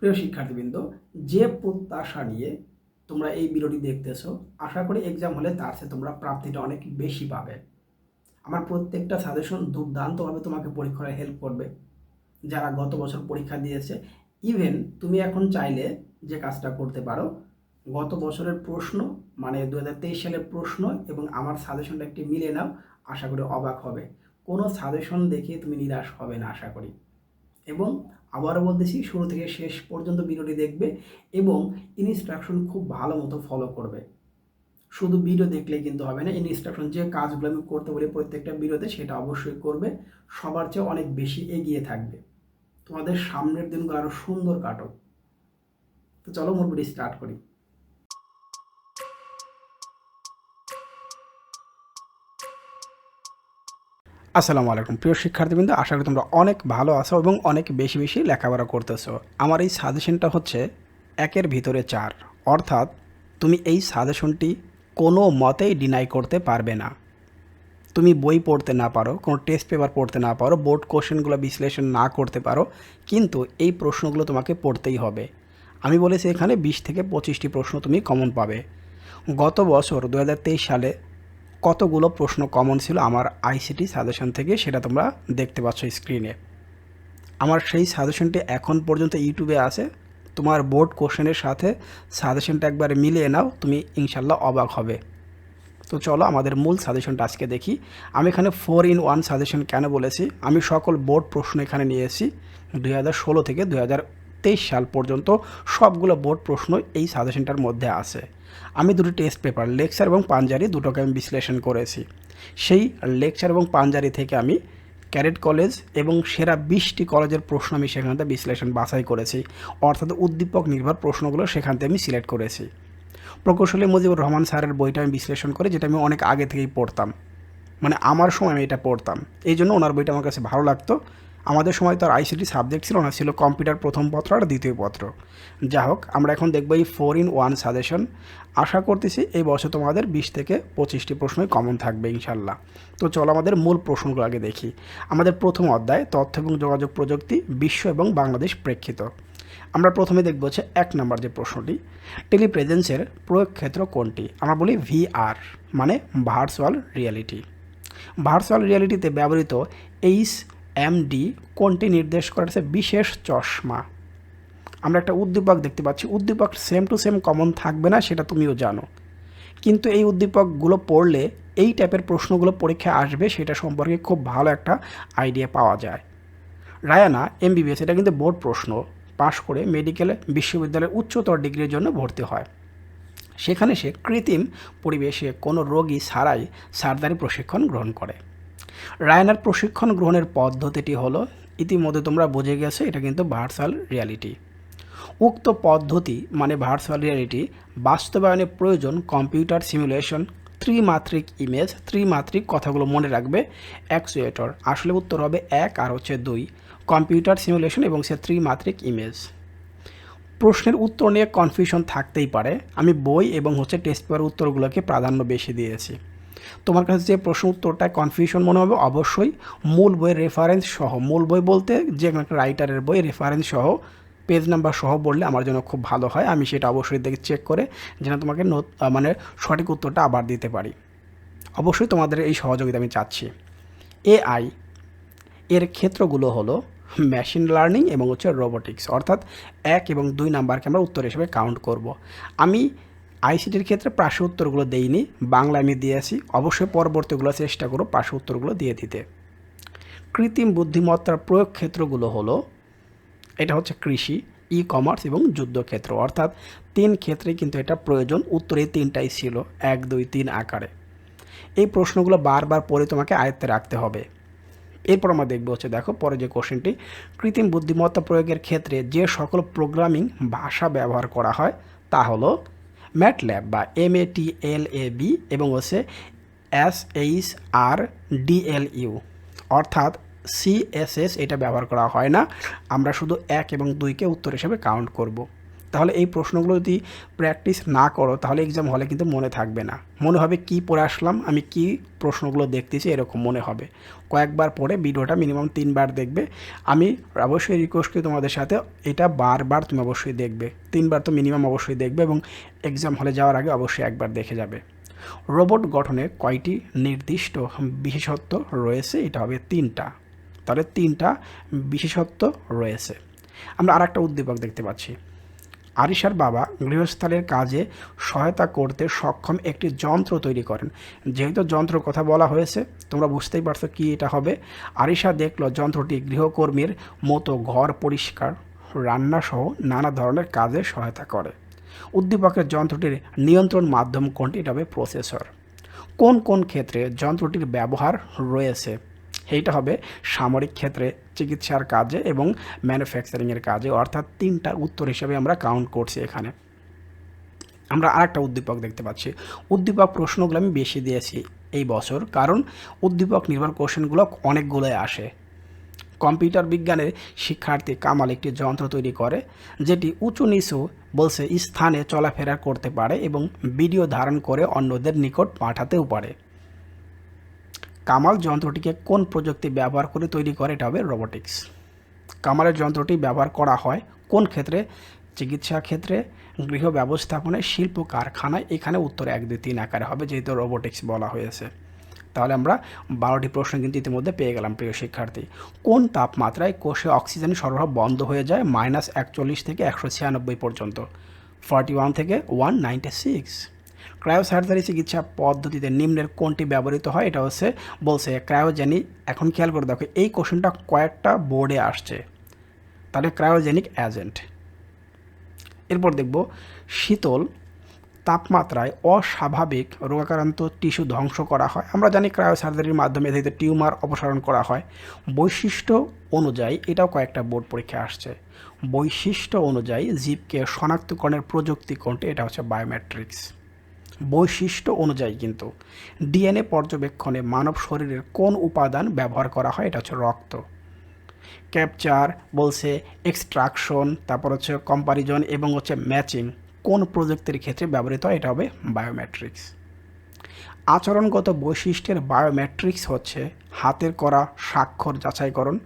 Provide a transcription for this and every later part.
প্রিয় শিক্ষার্থীবৃন্দ, যে প্রত্যাশা নিয়ে তোমরা এই ভিডিওটি দেখতেছো, আশা করি এক্সাম হলে তার চেয়ে তোমরা প্রাপ্তিটা অনেক বেশি পাবে। আমার প্রত্যেকটা সাজেশন দুর্দান্তভাবে তোমাকে পরীক্ষায় হেল্প করবে। যারা গত বছর পরীক্ষা দিয়েছে ইভেন তুমি এখন চাইলে যে কাজটা করতে পারো, গত বছরের প্রশ্ন মানে দু হাজার তেইশ সালের প্রশ্ন এবং আমার সাজেশনটা একটি মিলে নাও, আশা করি অবাক হবে। কোনো সাজেশন দেখে তুমি নিরাশ হবে না, আশা করি। এবং আবারও বলতেছি, শুরু থেকে শেষ পর্যন্ত ভিডিওটি দেখবে এবং ইনস্ট্রাকশন খুব ভালো মতো ফলো করবে। শুধু ভিডিও দেখলেই কিন্তু হবে না ইনস্ট্রাকশন যে কাজগুলো আমি করতে বলি প্রত্যেকটা ভিডিওতে সেটা অবশ্যই করবে, সবার চেয়ে অনেক বেশি এগিয়ে থাকবে। তোমাদের সামনের দিনগুলো আরও সুন্দর কাটুক। তো চলো মোট স্টার্ট করি। আসসালামু আলাইকুম। প্রিয় শিক্ষার্থীবৃন্দ, আশা করি তোমরা অনেক ভালো আছো এবং অনেক বেশি বেশি লেখাপড়া করতেছো। আমার এই সাজেশনটা হচ্ছে একের ভিতরে চার। অর্থাৎ তুমি এই সাজেশনটি কোনো মতেই ডিনাই করতে পারবে না। তুমি বই পড়তে না পারো, কোনো টেস্ট পেপার পড়তে না পারো বোর্ড কোশ্চেনগুলো বিশ্লেষণ না করতে পারো, কিন্তু এই প্রশ্নগুলো তোমাকে পড়তেই হবে। আমি বলেছি এখানে বিশ থেকে পঁচিশটি প্রশ্ন তুমি কমন পাবে। গত বছর দু হাজার তেইশ সালে কতগুলো প্রশ্ন কমন ছিল আমার আইসিটি সাজেশন থেকে সেটা তোমরা দেখতে পাচ্ছ স্ক্রিনে আমার সেই সাজেশনটি এখন পর্যন্ত ইউটিউবে আছে। তোমার বোর্ড কোশ্চেনের সাথে সাজেশনটা একবার মিলিয়ে নাও, তুমি ইনশাল্লাহ অবাক হবে। তো চলো আমাদের মূল সাজেশনটা আজকে দেখি। আমি এখানে ফোর ইন ওয়ান সাজেশন কেন বলেছি? আমি সকল বোর্ড প্রশ্ন এখানে নিয়ে এসেছি দুই হাজার ষোলো থেকে দুই হাজার তেইশ সাল পর্যন্ত সবগুলো বোর্ড প্রশ্ন এই সাজেশনটার মধ্যে আছে। আমি দুটি টেস্ট পেপার লেকচার এবং পাঞ্জারি দুটোকে আমি বিশ্লেষণ করেছি। সেই লেকচার এবং পাঞ্জারি থেকে আমি ক্যারেট কলেজ এবং সেরা বিশটি কলেজের প্রশ্ন আমি সেখান থেকে বিশ্লেষণ বাছাই করেছি। অর্থাৎ উদ্দীপক নির্ভর প্রশ্নগুলো সেখান থেকে আমি সিলেক্ট করেছি। প্রকৌশলী মুজিবুর রহমান স্যারের বইটা আমি বিশ্লেষণ করে, যেটা আমি অনেক আগে থেকেই পড়তাম। মানে আমার সময় আমি এটা পড়তাম। এই জন্য ওনার বইটা আমার কাছে ভালো লাগতো। আমাদের সময় তো আর আইসিটি সাবজেক্ট ছিল না, ছিল কম্পিউটার প্রথম পত্র আর দ্বিতীয় পত্র। যা হোক, আমরা এখন দেখব এই ফোর ইন ওয়ান সাজেশন আশা করতেছি এই বছর তোমাদের বিশ থেকে পঁচিশটি প্রশ্নই কমন থাকবে, ইনশাল্লাহ। তো চলো আমাদের মূল প্রশ্নগুলো আগে দেখি। আমাদের প্রথম অধ্যায়, তথ্য এবং যোগাযোগ প্রযুক্তি, বিশ্ব এবং বাংলাদেশ প্রেক্ষিত। আমরা প্রথমে দেখব হচ্ছে এক নম্বর যে প্রশ্নটি, টেলিপ্রেজেন্সের প্রয়োগ ক্ষেত্র কোনটি? আমরা বলি ভিআর মানে ভার্চুয়াল রিয়ালিটি ভার্চুয়াল রিয়ালিটিতে ব্যবহৃত এইচ এমডি কোনটি নির্দেশ করেছে? বিশেষ চশমা। আমরা একটা উদ্দীপক দেখতে পাচ্ছি। উদ্দীপক সেম টু সেম কমন থাকবে না, সেটা তুমিও জানো। কিন্তু এই উদ্দীপকগুলো পড়লে এই টাইপের প্রশ্নগুলো পরীক্ষায় আসবে, সেটা সম্পর্কে খুব ভালো একটা আইডিয়া পাওয়া যায়। রায়ানা এমবিবিএস এটা কিন্তু বোর্ড প্রশ্ন। পাশ করে মেডিকেল বিশ্ববিদ্যালয়ের উচ্চতর ডিগ্রির জন্য ভর্তি হয়। সেখানে সে কৃত্রিম পরিবেশে কোনো রোগী ছাড়াই সার্জারি প্রশিক্ষণ গ্রহণ করে। রায়নার প্রশিক্ষণ গ্রহণের পদ্ধতিটি হলো, ইতিমধ্যে তোমরা বুঝে গেছো এটা কিন্তু ভার্সাল রিয়ালিটি উক্ত পদ্ধতি মানে ভার্চুয়াল রিয়ালিটি বাস্তবায়নে প্রয়োজন কম্পিউটার সিমুলেশন ত্রিমাত্রিক ইমেজ ত্রিমাত্রিক কথাগুলো মনে রাখবে অ্যাকচুয়েটর আসলে উত্তর হবে এক আর হচ্ছে দুই। কম্পিউটার সিমুলেশন এবং সে ত্রিমাত্রিক ইমেজ প্রশ্নের উত্তর নিয়ে কনফিউশন থাকতেই পারে। আমি বই এবং হচ্ছে টেস্ট পেপার উত্তরগুলোকে প্রাধান্য বেশি দিয়েছি। তোমার কাছে যে প্রশ্ন উত্তরটায় কনফিউশন মনে হবে, অবশ্যই মূল বইয়ের রেফারেন্স সহ, মূল বই বলতে যে একটা রাইটারের বই রেফারেন্স সহ পেজ নাম্বার সহ বললে আমার জন্য খুব ভালো হয়। আমি সেটা অবশ্যই দেখে চেক করে যেন তোমাকে মানে সঠিক উত্তরটা আবার দিতে পারি। অবশ্যই তোমাদের এই সহযোগিতা আমি চাচ্ছি। এআই এর ক্ষেত্রগুলো হলো মেশিন লার্নিং এবং হচ্ছে রোবোটিক্স অর্থাৎ এক এবং দুই নাম্বারকে আমরা উত্তর হিসেবে কাউন্ট করব। আমি আইসিটির ক্ষেত্রে পাশে উত্তরগুলো দেইনি বাংলা আমি দিয়েছি অবশ্যই পরবর্তীগুলো চেষ্টা করো পাশে উত্তরগুলো দিয়ে দিতে। কৃত্রিম বুদ্ধিমত্তার প্রয়োগ ক্ষেত্রগুলো হলো, এটা হচ্ছে কৃষি ই কমার্স এবং যুদ্ধক্ষেত্র। অর্থাৎ তিন ক্ষেত্রে কিন্তু এটা প্রয়োজন। উত্তরে তিনটাই ছিল, এক, দুই, তিন আকারে। এই প্রশ্নগুলো বারবার পরে তোমাকে আয়ত্তে রাখতে হবে। এরপর আমরা দেখব হচ্ছে, দেখো, পরে যে কোশ্চেনটি, কৃত্রিম বুদ্ধিমত্তা প্রয়োগের ক্ষেত্রে যে সকল প্রোগ্রামিং ভাষা ব্যবহার করা হয়, তা হলো ম্যাটল্যাব বা M A T L A B এবং হচ্ছে S H R D L U অর্থাৎ সিএসএস এটা ব্যবহার করা হয় না। আমরা শুধু এক এবং দুইকে উত্তর হিসেবে কাউন্ট করব। তাহলে এই প্রশ্নগুলো যদি প্র্যাকটিস না করো, তাহলে এক্সাম হলে কিন্তু মনে থাকবে না। মনে হবে কি পড়ে আসলাম, আমি কি প্রশ্নগুলো দেখতেছি, এরকম মনে হবে। কয়েকবার পরে ভিডিওটা মিনিমাম তিনবার দেখবে। আমি অবশ্যই রিকোয়েস্ট করি তোমাদের সাথে, এটা বারবার তুমি অবশ্যই দেখবে। তিনবার তো মিনিমাম অবশ্যই দেখবে এবং এক্সাম হলে যাওয়ার আগে অবশ্যই একবার দেখে যাবে। রোবট গঠনে কয়টি নির্দিষ্ট বিশেষত্ব রয়েছে? এটা হবে তিনটা। তাহলে তিনটা বিশেষত্ব রয়েছে। আমরা আর একটা উদ্দীপক দেখতে পাচ্ছি। আরিশার বাবা গৃহস্থলের কাজে সহায়তা করতে সক্ষম একটি যন্ত্র তৈরি করেন। যেহেতু যন্ত্র কথা বলা হয়েছে, তোমরা বুঝতেই পারছ কি এটা হবে। আরিশা দেখল যন্ত্রটি গৃহকর্মীর মতো ঘর পরিষ্কার, রান্নাসহ নানা ধরনের কাজে সহায়তা করে। উদ্দীপকের যন্ত্রটির নিয়ন্ত্রণ মাধ্যম কোনটি? এটা হবে প্রসেসর। কোন কোন ক্ষেত্রে যন্ত্রটির ব্যবহার রয়েছে? এইটা হবে সামরিক ক্ষেত্রে চিকিৎসার কাজে এবং ম্যানুফ্যাকচারিংয়ের কাজে। অর্থাৎ তিনটা উত্তর হিসেবে আমরা কাউন্ট করছি এখানে। আমরা আরেকটা উদ্দীপক দেখতে পাচ্ছি। উদ্দীপক প্রশ্নগুলো আমি বেশি দিয়েছি এই বছর, কারণ উদ্দীপক নির্ভর কোশ্চেনগুলো অনেকগুলোই আসে। কম্পিউটার বিজ্ঞানের শিক্ষার্থী কামাল একটি যন্ত্র তৈরি করে, যেটি উঁচু নিচু বলছে স্থানে চলাফেরা করতে পারে এবং ভিডিও ধারণ করে অন্যদের নিকট পাঠাতেও পারে। কামাল যন্ত্রটিকে কোন প্রযুক্তি ব্যবহার করে তৈরি করে? এটা হবে রোবোটিক্স কামালের যন্ত্রটি ব্যবহার করা হয় কোন ক্ষেত্রে? চিকিৎসা ক্ষেত্রে, গৃহ ব্যবস্থাপনায় শিল্প কারখানায়। এখানে উত্তর এক, দুই, তিন আকারে হবে, যেহেতু রোবোটিক্স বলা হয়েছে। তাহলে আমরা বারোটি প্রশ্ন কিন্তু ইতিমধ্যে পেয়ে গেলাম, প্রিয় শিক্ষার্থী। কোন তাপমাত্রায় কোষে অক্সিজেন সরবরাহ বন্ধ হয়ে যায়? মাইনাস একচল্লিশ থেকে একশো ছিয়ানব্বই পর্যন্ত। ফর্টি ওয়ান থেকে ওয়ান নাইনটি সিক্স। ক্রায়োসার্জারি চিকিৎসা পদ্ধতিতে নিম্নের কোনটি ব্যবহৃত হয়, এটা হচ্ছে বলছে ক্রায়োজেনিক। এখন খেয়াল করে দেখো, এই কোশ্চেনটা কয়েকটা বোর্ডে আসছে। তাহলে ক্রায়োজেনিক অ্যাজেন্ট এরপর দেখব, শীতল তাপমাত্রায় অস্বাভাবিক রোগাক্রান্ত টিস্যু ধ্বংস করা হয়। আমরা জানি ক্রায়োসার্জারির মাধ্যমে এতে টিউমার অপসারণ করা হয়। বৈশিষ্ট্য অনুযায়ী এটাও কয়েকটা বোর্ড পরীক্ষা আসছে। বৈশিষ্ট্য অনুযায়ী জীবকে শনাক্তকরণের প্রযুক্তি কোনটি, এটা হচ্ছে বায়োমেট্রিক্স বৈশিষ্ট্য অনুযায়ী কিন্তু ডিএনএ পর্যবেক্ষণে মানব শরীরের কোন উপাদান ব্যবহার করা হয়, এটা হচ্ছে রক্ত। ক্যাপচার বলছে এক্সট্রাকশন, তারপর হচ্ছে কম্পারিজন এবং হচ্ছে ম্যাচিং। কোন প্রযুক্তির ক্ষেত্রে ব্যবহৃত হয়, এটা হবে বায়োমেট্রিক্স। আচরণগত বৈশিষ্ট্যের বায়োমেট্রিক্স হচ্ছে হাতের করা, স্বাক্ষর যাচাইকরণ,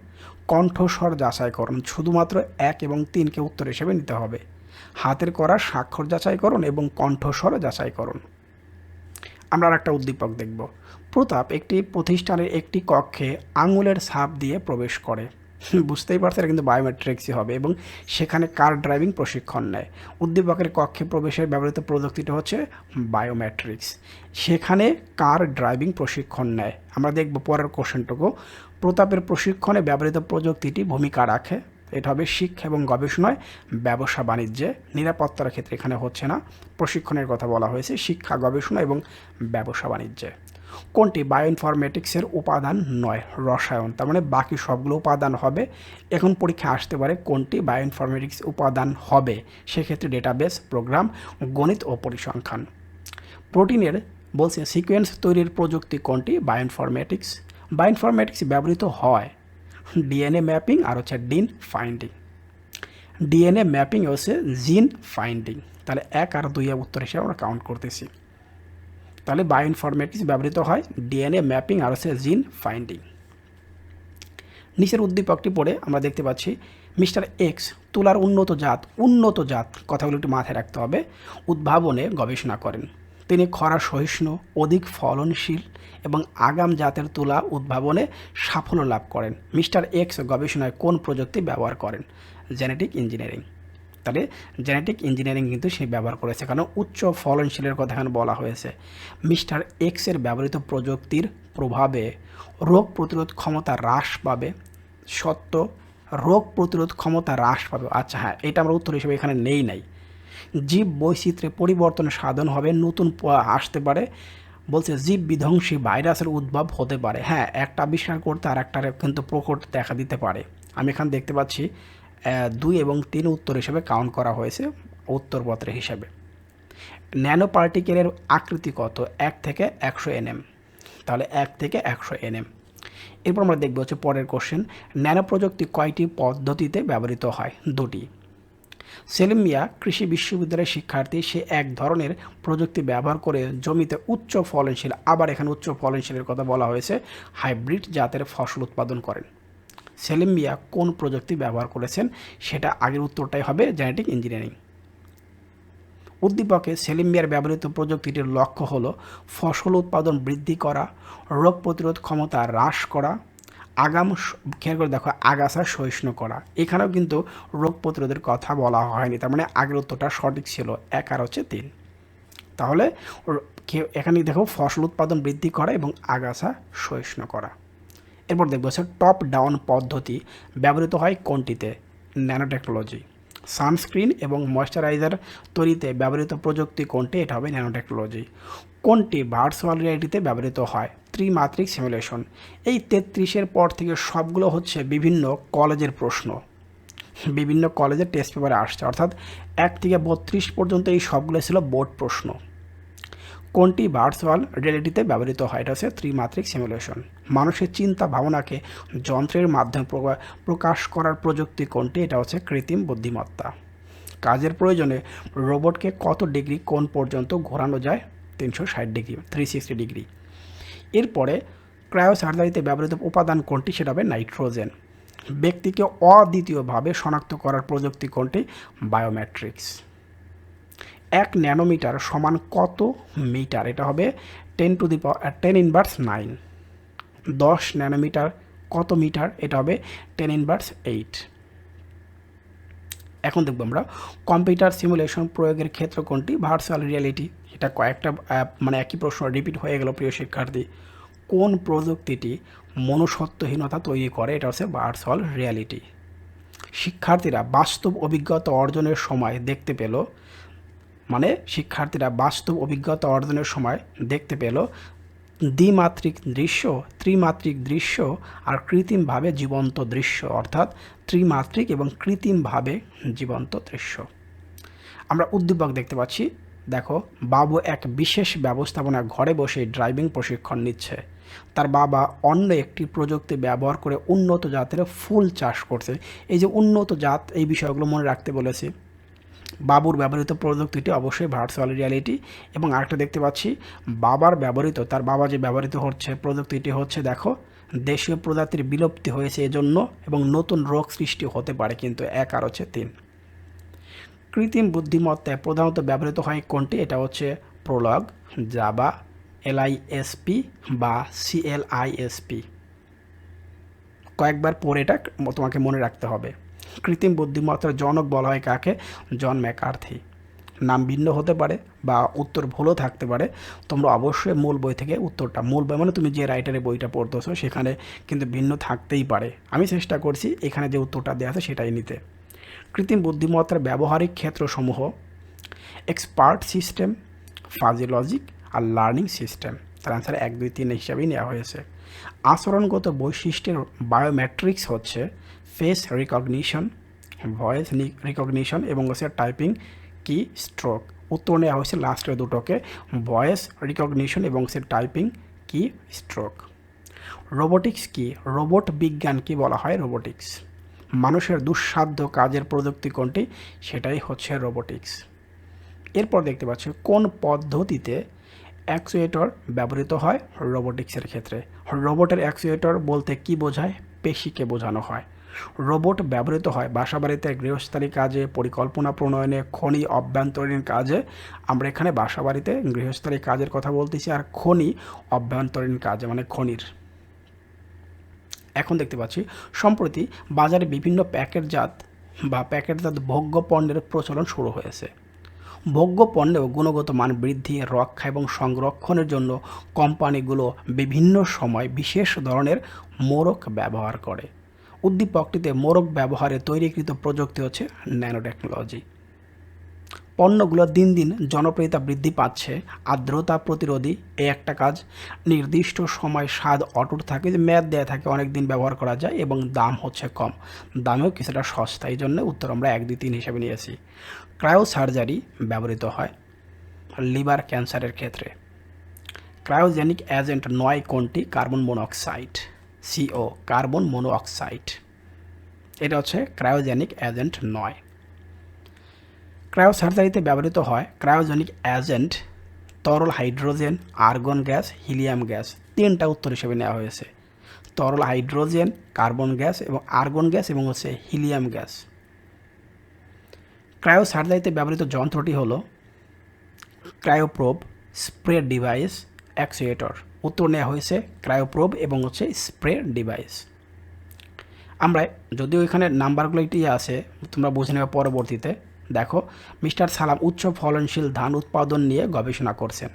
কণ্ঠস্বর যাচাইকরণ, শুধুমাত্র এক এবং তিনকে উত্তর হিসেবে নিতে হবে। হাতের করা স্বাক্ষর যাচাইকরণ এবং কণ্ঠস্বর যাচাইকরণ আমরা আর একটা উদ্দীপক দেখব। প্রতাপ একটি প্রতিষ্ঠানের একটি কক্ষে আঙুলের ছাপ দিয়ে প্রবেশ করে। বুঝতেই পারছে এটা কিন্তু বায়োমেট্রিক্সই হবে এবং সেখানে কার ড্রাইভিং প্রশিক্ষণ নেয়। উদ্দীপকের কক্ষে প্রবেশের ব্যবহৃত প্রযুক্তিটা হচ্ছে বায়োমেট্রিক্স সেখানে কার ড্রাইভিং প্রশিক্ষণ নেয়? আমরা দেখব পরের কোশ্চেনটুকু প্রতাপের প্রশিক্ষণে ব্যবহৃত প্রযুক্তিটি ভূমিকা রাখে। এটা হবে শিক্ষা এবং গবেষণায়, ব্যবসা বাণিজ্যে, নিরাপত্তার ক্ষেত্রে এখানে হচ্ছে না। প্রশিক্ষণের কথা বলা হয়েছে, শিক্ষা, গবেষণা এবং ব্যবসা বাণিজ্যে। কোনটি? বায়োইনফরমেটিক্সের উপাদান নয়, রসায়ন। তার মানে বাকি সবগুলো উপাদান হবে। এখন পরীক্ষা আসতে পারে কোনটি বায়োইনফরমেটিক্স উপাদান হবে। সেক্ষেত্রে ডেটাবেস, প্রোগ্রাম, গণিত ও পরিসংখ্যান। প্রোটিনের বলছে, সিকোয়েন্স তৈরির প্রযুক্তি কোনটি? বায়োইনফরমেটিক্স। বায়োইনফরমেটিক্স ব্যবহৃত হয় ডিএনএ ম্যাপিং আর হচ্ছে ডিন ফাইন্ডিং ডিএনএ ম্যাপিং হচ্ছে জিন ফাইন্ডিং তাহলে এক আর দুই উত্তর হিসেবে আমরা কাউন্ট করতেছি। তাহলে বায়োইনফরমেটিক্স ব্যবহৃত হয় ডিএনএ ম্যাপিং আর হচ্ছে জিন ফাইন্ডিং নিচের উদ্দীপকটি পড়ে আমরা দেখতে পাচ্ছি, মিস্টার এক্স তুলার উন্নত জাত উন্নত জাত, কথাগুলো একটু মাথায় রাখতে হবে, উদ্ভাবনে গবেষণা করেন। তিনি খরা সহিষ্ণু, অধিক ফলনশীল এবং আগাম জাতের তুলা উদ্ভাবনে সাফল্য লাভ করেন। মিস্টার এক্স গবেষণায় কোন প্রযুক্তি ব্যবহার করেন? Genetic engineering. তাহলে জেনেটিক ইঞ্জিনিয়ারিং কিন্তু সে ব্যবহার করেছে, কারণ উচ্চ ফলনশীলের কথা এখানে বলা হয়েছে। মিস্টার এক্সের ব্যবহৃত প্রযুক্তির প্রভাবে রোগ প্রতিরোধ ক্ষমতা হ্রাস পাবে, সত্য, রোগ প্রতিরোধ ক্ষমতা হ্রাস পাবে। আচ্ছা হ্যাঁ এটা আমরা উত্তর হিসেবে এখানে নেই নাই। জীব বৈচিত্র্যে পরিবর্তন সাধন হবে, নতুন আসতে পারে। বলছে, জীব বিধ্বংসী ভাইরাসের উদ্ভব হতে পারে। হ্যাঁ একটা আবিষ্কার করতে আর একটা কিন্তু প্রকট দেখা দিতে পারে। আমি এখানে দেখতে পাচ্ছি দুই এবং তিন উত্তর হিসেবে কাউন্ট করা হয়েছে উত্তরপত্র হিসেবে। ন্যানো পার্টিকেলের আকৃতি কত? এক থেকে একশো এনএম। তাহলে এক থেকে একশো এনএম। এরপর আমরা দেখব হচ্ছে পরের কোশ্চেন ন্যানো প্রযুক্তি কয়টি পদ্ধতিতে ব্যবহৃত হয়? দুটি। সেলিম মিয়া কৃষি বিশ্ববিদ্যালয়ের শিক্ষার্থী, সে এক ধরনের প্রযুক্তি ব্যবহার করে জমিতে উচ্চ ফলনশীল, আবার এখানে উচ্চ ফলনশীলের কথা বলা হয়েছে, হাইব্রিড জাতের ফসল উৎপাদন করেন। সেলিম মিয়া কোন প্রযুক্তি ব্যবহার করেছেন? সেটা আগের উত্তরটাই হবে, জেনেটিক ইঞ্জিনিয়ারিং। উদ্দীপকে সেলিম মিয়ার ব্যবহৃত প্রযুক্তিটির লক্ষ্য হল ফসল উৎপাদন বৃদ্ধি করা, রোগ প্রতিরোধ ক্ষমতা হ্রাস করা আগাম খেয়াল করে দেখো, আগাছা সহিষ্ণু করা। এখানেও কিন্তু রোগ প্রতিরোধের কথা বলা হয়নি। তার মানে আগের উত্তরটা সঠিক ছিল। এক আর হচ্ছে তিন। তাহলে এখানে দেখো, ফসল উৎপাদন বৃদ্ধি করা এবং আগাছা সহিষ্ণু করা। এরপর দেখব হচ্ছে টপ ডাউন পদ্ধতি ব্যবহৃত হয় কোনটিতে? ন্যানো টেকনোলজি সানস্ক্রিন এবং ময়শ্চারাইজার তৈরিতে ব্যবহৃত প্রযুক্তি কোনটি? এটা হবে ন্যানো টেকনোলজি কোনটি ভার্চুয়াল রিয়ালিটিতে ব্যবহৃত হয়? ত্রিমাত্রিক সিমুলেশন এই তেত্রিশের পর থেকে সবগুলো হচ্ছে বিভিন্ন কলেজের প্রশ্ন। বিভিন্ন কলেজের টেস্ট পেপারে আসছে। অর্থাৎ এক থেকে বত্রিশ পর্যন্ত এই সবগুলো ছিল বোর্ড প্রশ্ন। কোনটি ভার্চুয়াল রিয়েলিটিতে ব্যবহৃত হয়? এটা হচ্ছে ত্রিমাত্রিক সিমুলেশন মানুষের চিন্তা ভাবনাকে যন্ত্রের মাধ্যমে প্রকা- প্রকাশ করার প্রযুক্তি কোনটি? এটা হচ্ছে কৃত্রিম বুদ্ধিমত্তা। কাজের প্রয়োজনে রোবটকে কত ডিগ্রি কোন পর্যন্ত ঘোরানো যায়? তিনশো ষাট ডিগ্রি থ্রি সিক্সটি ডিগ্রি। এরপরে ক্রায়োসার্জারিতে ব্যবহৃত উপাদান কোনটি? সেটা হবে নাইট্রোজেন। ব্যক্তিকে অদ্বিতীয়ভাবে শনাক্ত করার প্রযুক্তি কোনটি? বায়োমেট্রিক্স এক ন্যানোমিটার সমান কত মিটার? এটা হবে ten to the ten inverse nine. দশ ন্যানোমিটার কত মিটার? এটা হবে টেন ইনভার্স এইট। এখন দেখব আমরা কম্পিউটার সিমুলেশন প্রয়োগের ক্ষেত্র কোনটি? ভার্চুয়াল রিয়ালিটি এটা কয়েকটা মানে একই প্রশ্ন রিপিট হয়ে গেল প্রিয় শিক্ষার্থী। কোন প্রযুক্তিটি মনুষ্যত্বহীনতা তৈরি করে? এটা হচ্ছে ভার্চুয়াল রিয়ালিটি শিক্ষার্থীরা বাস্তব অভিজ্ঞতা অর্জনের সময় দেখতে পেল মানে শিক্ষার্থীরা বাস্তব অভিজ্ঞতা অর্জনের সময় দেখতে পেল দ্বিমাত্রিক দৃশ্য, ত্রিমাত্রিক দৃশ্য আর কৃত্রিমভাবে জীবন্ত দৃশ্য, অর্থাৎ ত্রিমাত্রিক এবং কৃত্রিমভাবে জীবন্ত দৃশ্য। আমরা উদ্দীপক দেখতে পাচ্ছি দেখো, বাবু এক বিশেষ ব্যবস্থাপনা ঘরে বসে ড্রাইভিং প্রশিক্ষণ নিচ্ছে। তার বাবা অন্য একটি প্রযুক্তি ব্যবহার করে উন্নত জাতের ফুল চাষ করছে। এই যে উন্নত জাত, এই বিষয়গুলো মনে রাখতে বলেছি। বাবুর ব্যবহৃত প্রযুক্তিটি অবশ্যই ভার্চুয়াল রিয়ালিটি এবং আরেকটা দেখতে পাচ্ছি, বাবার ব্যবহৃত, তার বাবা যে ব্যবহৃত হচ্ছে প্রযুক্তিটি হচ্ছে, দেখো, দেশীয় প্রজাতির বিলুপ্তি হয়েছে এজন্য এবং নতুন রোগ সৃষ্টি হতে পারে কিন্তু এক আর হচ্ছে তিন। কৃত্রিম বুদ্ধিমত্তায় প্রধানত ব্যবহৃত হয় কোনটি? এটা হচ্ছে প্রলগ জাবা এলআইএসপি বা সিএলআইএসপি কয়েকবার পরে এটা তোমাকে মনে রাখতে হবে। কৃত্রিম বুদ্ধিমত্তার জনক বলা হয় কাকে? John McCarthy. নাম ভিন্ন হতে পারে বা উত্তর ভুলও থাকতে পারে। তোমরা অবশ্যই মূল বই থেকে উত্তরটা, মূল বই মানে তুমি যে রাইটারের বইটা পড়তেছো সেখানে কিন্তু ভিন্ন থাকতেই পারে। আমি চেষ্টা করছি এখানে যে উত্তরটা দেওয়া আছে সেটাই নিতে। কৃত্রিম বুদ্ধিমত্তার ব্যবহারিক ক্ষেত্রসমূহ এক্সপার্ট সিস্টেম ফাজি লজিক আর লার্নিং সিস্টেম তার অ্যান্সার এক, দুই, তিন হিসাবেই নেওয়া হয়েছে। আচরণগত বৈশিষ্ট্যের বায়োমেট্রিক্স হচ্ছে ফেস রিকগনিশন ভয়েস রিকগনিশন এবং হচ্ছে টাইপিং কি স্ট্রোক উত্তর নেওয়া হয়েছে লাস্টের দুটোকে ভয়েস রিকগনিশন এবং সে টাইপিং কি স্ট্রোক রোবোটিক্স কি? রোবট বিজ্ঞান কি বলা হয়? রোবোটিক্স মানুষের দুঃসাধ্য কাজের প্রযুক্তি কোনটি? সেটাই হচ্ছে রোবোটিক্স এরপর দেখতে পাচ্ছি কোন পদ্ধতিতে অ্যাকচুয়েটর ব্যবহৃত হয় রোবোটিক্সের ক্ষেত্রে। রোবটের অ্যাকচুয়েটর বলতে কি বোঝায়? পেশিকে বোঝানো হয়। রোবট ব্যবহৃত হয় বাসাবাড়িতে, গৃহস্থালী কাজে, পরিকল্পনা প্রণয়নে, খনি অভ্যন্তরীণ কাজে। আমরা এখানে বাসাবাড়িতে গৃহস্থালী কাজের কথা বলতেছি আর খনি অভ্যন্তরীণ কাজে মানে খনির। এখন দেখতে পাচ্ছি, সম্প্রতি বাজারে বিভিন্ন প্যাকেটজাত বা প্যাকেটজাত ভোগ্য পণ্যের প্রচলন শুরু হয়েছে। ভোগ্য পণ্যেও গুণগত মান বৃদ্ধি, রক্ষা এবং সংরক্ষণের জন্য কোম্পানিগুলো বিভিন্ন সময় বিশেষ ধরনের মোড়ক ব্যবহার করে। উদ্দীপকটিতে মোরক ব্যবহারে তৈরিকৃত প্রযুক্তি হচ্ছে ন্যানো টেকনোলজি পণ্যগুলো দিন দিন জনপ্রিয়তা বৃদ্ধি পাচ্ছে। আর্দ্রতা প্রতিরোধী এই একটা কাজ। নির্দিষ্ট সময় স্বাদ অটুট থাকে যে মেয়াদ দেওয়া থাকে, অনেক দিন ব্যবহার করা যায় এবং দাম হচ্ছে কম। দামেও কিছুটা সস্তা, এই জন্য উত্তর আমরা এক, দুই, তিন হিসেবে নিয়েছি। ক্রায়ো সার্জারি ব্যবহৃত হয় লিভার ক্যান্সারের ক্ষেত্রে। ক্রায়োজেনিক এজেন্ট নয় কোনটি? Carbon monoxide CO carbon monoxide এটা হচ্ছে ক্রায়োজেনিক এজেন্ট নয়। ক্রায়োসার্জারিতে ব্যবহৃত হয় ক্রায়োজেনিক অ্যাজেন্ট, তরল hydrogen, argon gas, helium gas, তিনটা উত্তর হিসেবে নেওয়া হয়েছে। তরল হাইড্রোজেন, কার্বন গ্যাস এবং আর্গন গ্যাস এবং হচ্ছে হিলিয়াম গ্যাস। ক্রায়োসার্জারিতে ব্যবহৃত যন্ত্রটি হল ক্রায়োপ্রোব স্প্রে ডিভাইস অ্যাক্সুয়েটর উত্তর নেওয়া হয়েছে ক্রায়োপ্রোব এবং হচ্ছে স্প্রে ডিভাইস। আমরা যদিও এখানে নাম্বারগুলো এটি আছে, তোমরা বুঝে নেবে পরবর্তীতে। দেখো, মিস্টার সালাম উচ্চ ফলনশীল ধান উৎপাদন নিয়ে গবেষণা করছেন।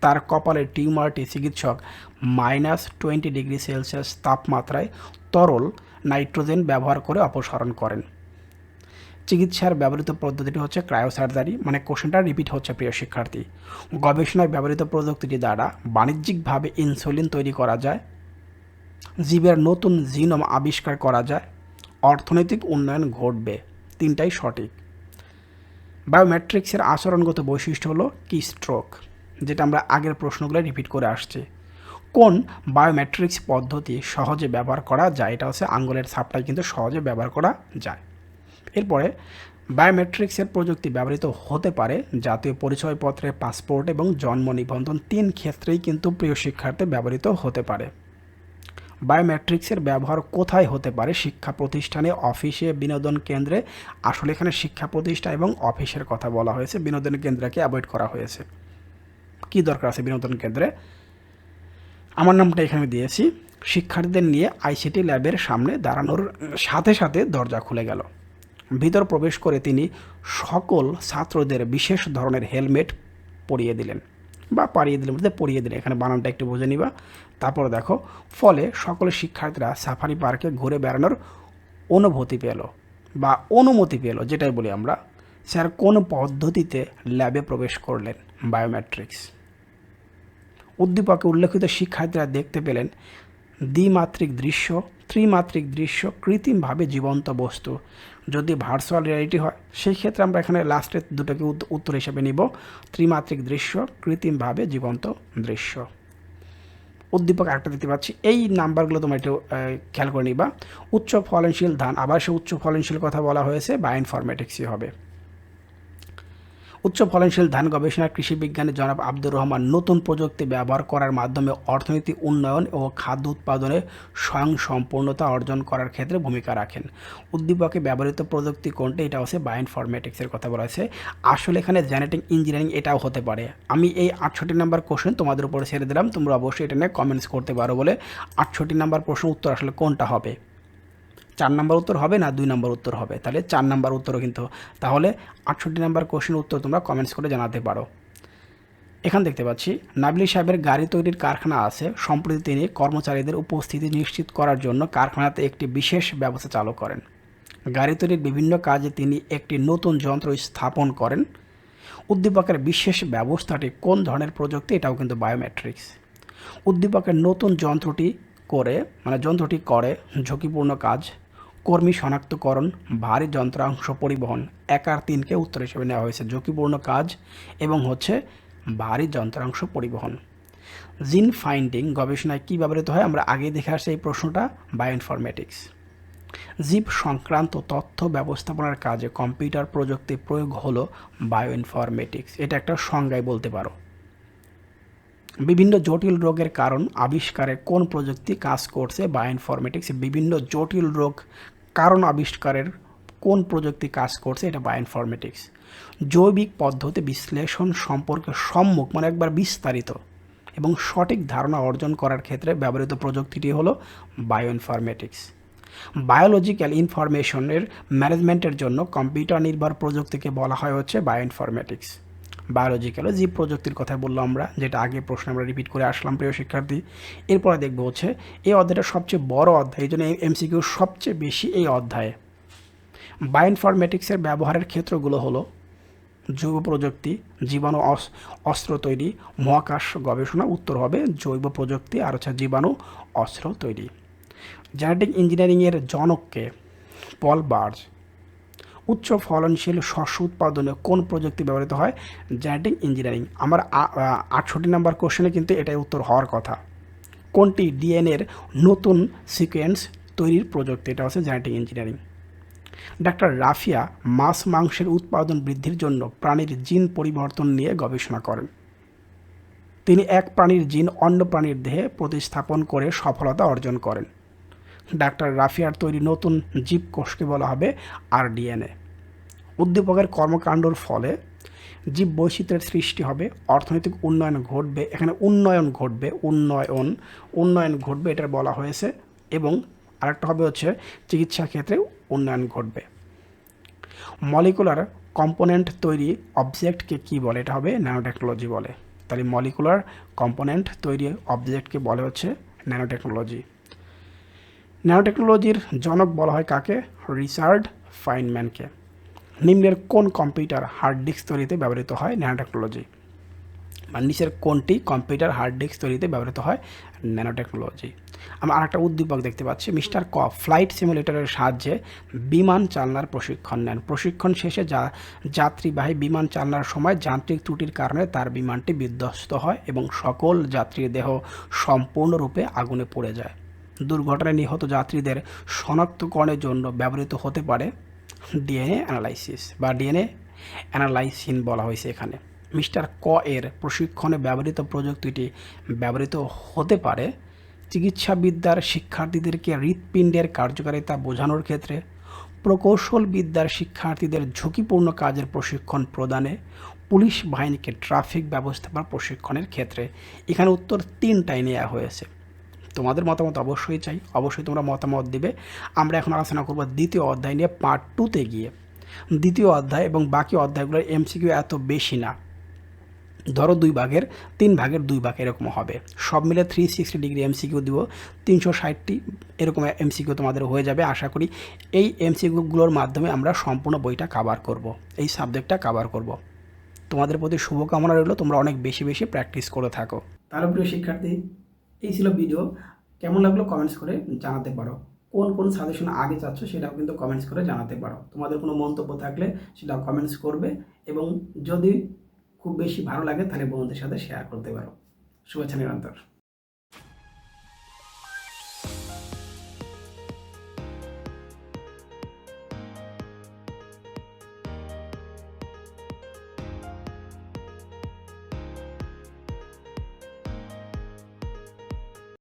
তার কপালের টিউমারটি চিকিৎসক মাইনাস টোয়েন্টি ডিগ্রি সেলসিয়াস তাপমাত্রায় তরল নাইট্রোজেন ব্যবহার করে অপসারণ করেন। চিকিৎসার ব্যবহৃত পদ্ধতিটি হচ্ছে ক্রায়োসার্জারি মানে কোশ্চেনটা রিপিট হচ্ছে, প্রিয় শিক্ষার্থী। গবেষণায় ব্যবহৃত প্রযুক্তিটি দ্বারা বাণিজ্যিকভাবে ইনসুলিন তৈরি করা যায়, জীবের নতুন জিনোম আবিষ্কার করা যায়, অর্থনৈতিক উন্নয়ন ঘটবে। তিনটাই সঠিক। বায়োমেট্রিক্সের আচরণগত বৈশিষ্ট্য হলো কি স্ট্রোক যেটা আমরা আগের প্রশ্নগুলো রিপিট করে আসছি। কোন বায়োমেট্রিক্স পদ্ধতি সহজে ব্যবহার করা যায়? এটা হচ্ছে আঙ্গুলের ছাপটাই কিন্তু সহজে ব্যবহার করা যায়। এরপরে, বায়োমেট্রিক্সের প্রযুক্তি ব্যবহৃত হতে পারে জাতীয় পরিচয়পত্রে, পাসপোর্ট এবং জন্ম নিবন্ধন তিন ক্ষেত্রেই কিন্তু প্রিয় শিক্ষার্থী ব্যবহৃত হতে পারে। বায়োমেট্রিক্সের ব্যবহার কোথায় হতে পারে? শিক্ষা প্রতিষ্ঠানে, অফিসে, বিনোদন কেন্দ্রে। আসলে এখানে শিক্ষা প্রতিষ্ঠান এবং অফিসের কথা বলা হয়েছে। বিনোদন কেন্দ্রকে অ্যাভয়েড করা হয়েছে। কি দরকার আছে বিনোদন কেন্দ্রে? আমার নামটা এখানে দিয়েছি। শিক্ষার্থীদের নিয়ে আইসিটি ল্যাবের সামনে দাঁড়ানোর সাথে সাথে দরজা খুলে গেল। ভিতর প্রবেশ করে তিনি সকল ছাত্রদের বিশেষ ধরনের হেলমেট পরিয়ে দিলেন বা পাড়িয়ে দিলেন। বলতে পরিয়ে দিলেন। এখানে বানানটা একটু বুঝে নিবা। তারপর দেখো, ফলে সকল শিক্ষার্থীরা সাফারি পার্কে ঘুরে বেড়ানোর অনুভূতি পেল বা অনুমতি পেল, যেটাই বলি আমরা। স্যার, কোন পদ্ধতিতে ল্যাবে প্রবেশ করলেন বায়োমেট্রিক্স? উদ্দীপকে উল্লেখিত শিক্ষার্থীরা দেখতে পেলেন দ্বিমাত্রিক দৃশ্য, ত্রিমাত্রিক দৃশ্য, কৃত্রিমভাবে জীবন্ত বস্তু। যদি ভার্চুয়াল রিয়ালিটি হয় সেই ক্ষেত্রে আমরা এখানে লাস্টের দুটোকে উত্তর হিসেবে নিব। ত্রিমাত্রিক দৃশ্য, কৃত্রিমভাবে জীবন্ত দৃশ্য। উদ্দীপক আরেকটা দিতে পাচ্ছি। এই নাম্বারগুলো তোমরা একটু খেয়াল করে নিবা। উচ্চ ফলনশীল ধান, আবার সে উচ্চ ফলনশীল কথা বলা হয়েছে, বা ইনফরমেটিক্সই হবে। উচ্চ ফলনশীল ধান গবেষণা কৃষি বিজ্ঞানী জনাব আব্দুর রহমান নতুন প্রযুক্তি ব্যবহার করার মাধ্যমে অর্থনীতি উন্নয়ন ও খাদ্য উৎপাদনে স্বয়ং সম্পূর্ণতা অর্জন করার ক্ষেত্রে ভূমিকা রাখেন। উদ্দীপকে ব্যবহৃত প্রযুক্তি কোনটা? এটা হচ্ছে বায়োইনফরমেটিক্সের কথা বলা হয়েছে। আসলে এখানে জেনেটিক ইঞ্জিনিয়ারিং এটাও হতে পারে। আমি এই আটষট্টি নাম্বার কোশ্চেন তোমাদের উপরে ছেড়ে দিলাম। তোমরা অবশ্যই এটা নিয়ে কমেন্টস করতে পারো বলে। আটষট্টি নাম্বার প্রশ্ন উত্তর আসলে কোনটা হবে? চার নাম্বার উত্তর হবে না দুই নাম্বার উত্তর হবে? তাহলে চার নাম্বার উত্তরও কিন্তু তাহলে আটষট্টি নাম্বার কোশ্চেন উত্তর তোমরা কমেন্টস করে জানাতে পারো। এখান দেখতে পাচ্ছি, নাবলি সাহেবের গাড়ি তৈরির কারখানা আছে। সম্প্রতি তিনি কর্মচারীদের উপস্থিতি নিশ্চিত করার জন্য কারখানাতে একটি বিশেষ ব্যবস্থা চালু করেন। গাড়ি তৈরির বিভিন্ন কাজে তিনি একটি নতুন যন্ত্র স্থাপন করেন। উদ্দীপকের বিশেষ ব্যবস্থাটি কোন ধরনের প্রযুক্তি? এটাও কিন্তু বায়োমেট্রিক্স উদ্দীপকের নতুন যন্ত্রটি করে মানে যন্ত্রটি করে ঝুঁকিপূর্ণ কাজ কর্মী শনাক্তকরণ, ভারী যন্ত্রাংশ পরিবহন, একার তিনকে উত্তর হিসেবে নেওয়া হয়েছে। ঝুঁকিপূর্ণ কাজ এবং হচ্ছে ভারী যন্ত্রাংশ পরিবহন। জিন ফাইন্ডিং গবেষণায় কী ব্যবহৃত হয়? আমরা আগে দেখে আসছি এই প্রশ্নটা। বায়োইনফরমেটিক্স জীব সংক্রান্ত তথ্য ব্যবস্থাপনার কাজে কম্পিউটার প্রযুক্তি প্রয়োগ হলো বায়োইনফরমেটিক্স এটা একটা সংজ্ঞায় বলতে পারো। বিভিন্ন জটিল রোগের কারণ আবিষ্কারে কোন প্রযুক্তি কাজ করছে বায়োইনফরমেটিক্স বিভিন্ন জটিল রোগ কারণ আবিষ্কারের কোন প্রযুক্তি কাজ করছে এটা বায়োইনফরমেটিক্স জৈবিক পদ্ধতি বিশ্লেষণ সম্পর্কে সম্মুখ মানে একবার বিস্তারিত এবং সঠিক ধারণা অর্জন করার ক্ষেত্রে ব্যবহৃত প্রযুক্তিটি হলো বায়োইনফরমেটিক্স বায়োলজিক্যাল ইনফরমেশনের ম্যানেজমেন্টের জন্য কম্পিউটার নির্ভর প্রযুক্তিকে বলা হয় হচ্ছে বায়োইনফরমেটিক্স বায়োলজিক্যাল জীব প্রযুক্তির কথা বললাম আমরা, যেটা আগে প্রশ্ন আমরা রিপিট করে আসলাম, প্রিয় শিক্ষার্থী। এরপরে দেখব হচ্ছে, এই অধ্যায়টা সবচেয়ে বড় অধ্যায়, এই জন্য এমসিকিউ সবচেয়ে বেশি এই অধ্যায়ে। বায়োইনফরমেটিক্সের ব্যবহারের ক্ষেত্রগুলো হলো, জৈব প্রযুক্তি, জীবাণু অস্ত্র তৈরি, মহাকাশ গবেষণা উত্তর হবে জৈব প্রযুক্তি আর হচ্ছে জীবাণু অস্ত্র তৈরি। জেনেটিক ইঞ্জিনিয়ারিংয়ের জনককে, পল বার্জ উচ্চ ফলনশীল শস্য উৎপাদনে কোন প্রযুক্তি ব্যবহৃত হয়? জেনেটিক ইঞ্জিনিয়ারিং আমার আটষট্টি নাম্বার কোশ্চেনে কিন্তু এটাই উত্তর হওয়ার কথা। কোনটি ডিএনএর নতুন সিকোয়েন্স তৈরির প্রযুক্তি? এটা হচ্ছে জেনেটিক ইঞ্জিনিয়ারিং ডাক্তার রাফিয়া মাছ মাংসের উৎপাদন বৃদ্ধির জন্য প্রাণীর জিন পরিবর্তন নিয়ে গবেষণা করেন। তিনি এক প্রাণীর জিন অন্য প্রাণীর দেহে প্রতিস্থাপন করে সফলতা অর্জন করেন। ডাক্তার রাফিয়ার তৈরি নতুন জীবকোষকে বলা হবে আরডিএনএ। উদ্দীপকের কর্মকাণ্ডর ফলে জীব বৈচিত্র্যের সৃষ্টি হবে, অর্থনৈতিক উন্নয়ন ঘটবে, এখানে উন্নয়ন ঘটবে, উন্নয়ন উন্নয়ন ঘটবে এটা বলা হয়েছে এবং আরেকটা হবে হচ্ছে চিকিৎসা ক্ষেত্রে উন্নয়ন ঘটবে। মলিকুলার কম্পোনেন্ট তৈরি অবজেক্টকে কি বলে? এটা হবে ন্যানোটেকনোলজি বলে। তাহলে মলিকুলার কম্পোনেন্ট তৈরি অবজেক্টকে বলে হচ্ছে ন্যানোটেকনোলজি। ন্যানোটেকনোলজির জনক বলা হয় কাকে? রিচার্ড ফাইনম্যানকে নিম্নের কোন কম্পিউটার হার্ড ডিস্ক তৈরিতে ব্যবহৃত হয়? ন্যানোটেকনোলজি মানে নিচের কোনটি কম্পিউটার হার্ড ডিস্ক তৈরিতে ব্যবহৃত হয়? ন্যানোটেকনোলজি আমরা আরেকটা উদ্দীপক দেখতে পাচ্ছি, মিস্টার ক। ফ্লাইট সিমুলেটরের সাহায্যে বিমান চালনার প্রশিক্ষণ নেন। প্রশিক্ষণ শেষে যা, যাত্রীবাহী বিমান চালনার সময় যান্ত্রিক ত্রুটির কারণে তার বিমানটি বিধ্বস্ত হয় এবং সকল যাত্রীর দেহ সম্পূর্ণরূপে আগুনে পড়ে যায়। দুর্ঘটনায় নিহত যাত্রীদের শনাক্তকরণের জন্য ব্যবহৃত হতে পারে ডিএনএ অ্যানালাইসিস বা ডিএনএ অ্যানালাইসিন বলা হয়েছে এখানে। মিস্টার ক এর প্রশিক্ষণে ব্যবহৃত প্রযুক্তিটি ব্যবহৃত হতে পারে। চিকিৎসাবিদ্যার শিক্ষার্থীদেরকে হৃৎপিণ্ডের কার্যকারিতা বোঝানোর ক্ষেত্রে প্রকৌশল বিদ্যার শিক্ষার্থীদের ঝুঁকিপূর্ণ কাজের প্রশিক্ষণ প্রদানে, পুলিশ বাহিনীকে ট্রাফিক ব্যবস্থাপনা প্রশিক্ষণের ক্ষেত্রে। এখানে উত্তর তিনটাই নেওয়া হয়েছে। তোমাদের মতামত অবশ্যই চাই, অবশ্যই তোমরা মতামত দিবে। আমরা এখন আলোচনা করব দ্বিতীয় অধ্যায় নিয়ে পার্ট টুতে গিয়ে। দ্বিতীয় অধ্যায় এবং বাকি অধ্যায়গুলোর এমসিকিউ এত বেশি না। ধরো দুই ভাগের, তিন ভাগের দুই ভাগ এরকম হবে। সব মিলে থ্রি সিক্সটি ডিগ্রি এমসিকিউ দিব। তিনশো ষাটটি এরকম এমসিকিউ তোমাদের হয়ে যাবে, আশা করি এই এমসিকিউগুলোর মাধ্যমে আমরা সম্পূর্ণ বইটা কাভার করব। এই সাবজেক্টটা কাভার করব। তোমাদের প্রতি শুভকামনা রইল, তোমরা অনেক বেশি বেশি প্র্যাকটিস করে থাকো। তাহলে প্রিয় শিক্ষার্থী এই ছিল ভিডিও কেমন লাগল কমেন্টস করে জানাতে পারো। কোন কোন সাজেশন আগে চাচ্ছ সেটাও কিন্তু কমেন্টস করে জানাতে পারো। তোমাদের কোনো মন্তব্য থাকলে সেটাও কমেন্টস করবে এবং যদি খুব বেশি ভালো লাগে তাহলে বন্ধুদের সাথে শেয়ার করতে পারো। শুভেচ্ছা, নিরন্তর।